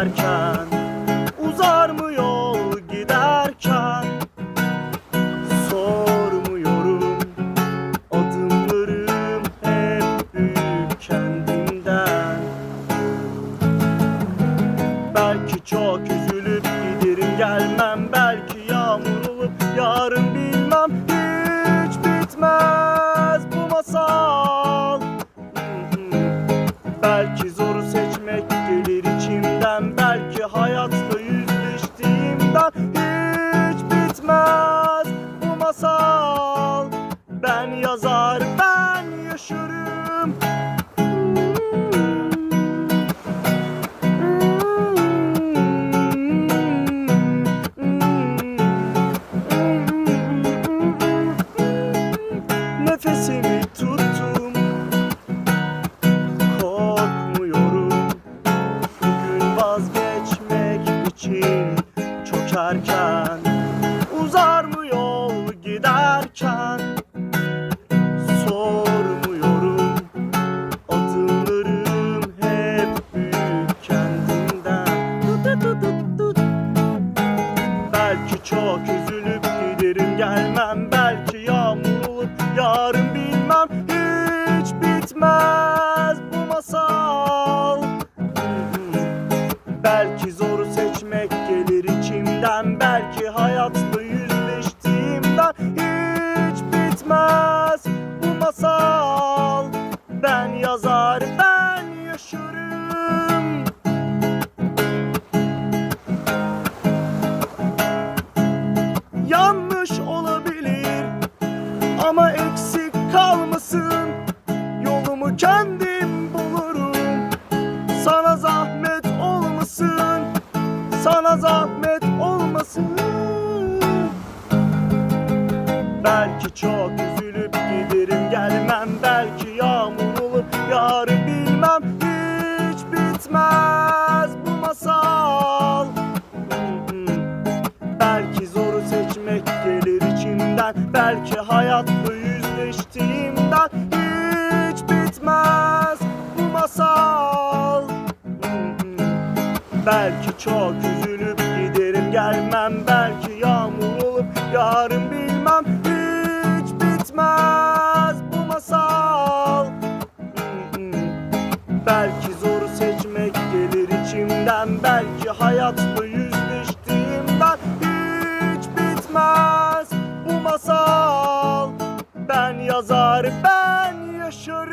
marcha. Nefesimi tuttum. Korkmuyorum. Bugün vazgeçmek için Çökerken Uzar mı yol giderken çok üzülüp giderim gelmem. Belki yağmur olup yarın bilmem. Hiç bitmez bu masal. Belki zoru seçmek gelir içimden. Belki hayatla çok üzülüp giderim gelmem. Belki yağmur olup yarın bilmem. Hiç bitmez bu masal. Belki zoru seçmek gelir içimden. Belki hayatla yüzleştiğimden. Hiç bitmez bu masal. Belki çok üzülüp Yaşar ben yaşarım.